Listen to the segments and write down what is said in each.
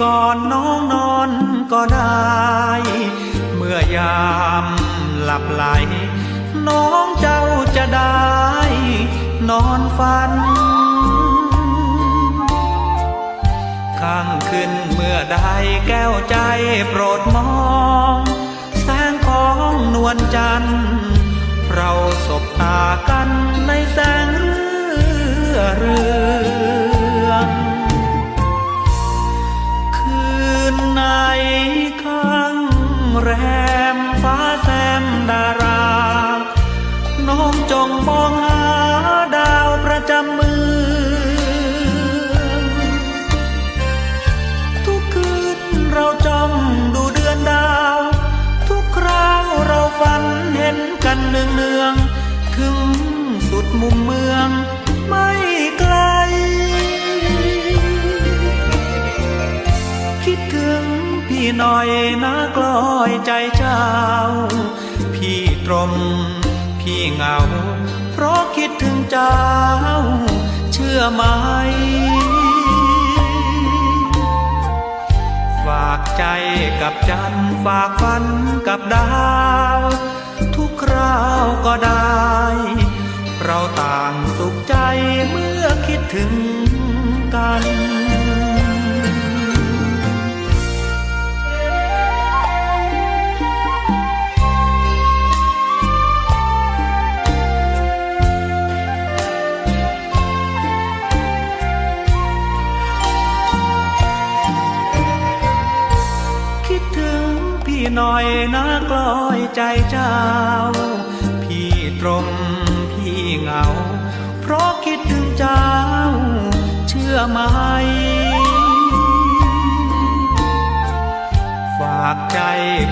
ก่อนน้องนอนก็ได้ เมื่อยามหลับไหล น้องเจ้าจะได้ นอนฝันข้างขึ้นเมื่อได้แก้วใจโปรดมองแสงของนวลจันทร์เราสบตากันใน รมฟ้าแซมดารา น้องจงมองหาดาวประจำเมืองทุกคืนเราจ้องดูเดือนดาว ทุกคราวเราฝันเห็นกันเนืองเนืองๆถึงสุดมุมเมือง หน่อยนะกลอยใจเจ้า พี่ตรม พี่เหงา เพราะคิดถึงเจ้า เชื่อไหม ฝากใจกับจันฝากฝันกับดาว ทุกคราวก็ได้ เราต่างสุขใจเมื่อคิดถึง หน่อยนะกลอยใจเจ้า พี่ตรมพี่เหงา เพราะคิดถึงเจ้า เชื่อไหม ฝากใจ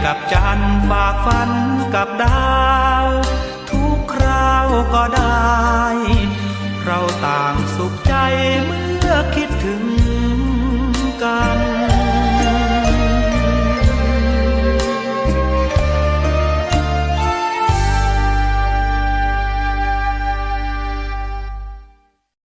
กับจันฝากฝันกับดาว ทุกคราวก็ได้ เราต่างสุขใจเมื่อคิดถึง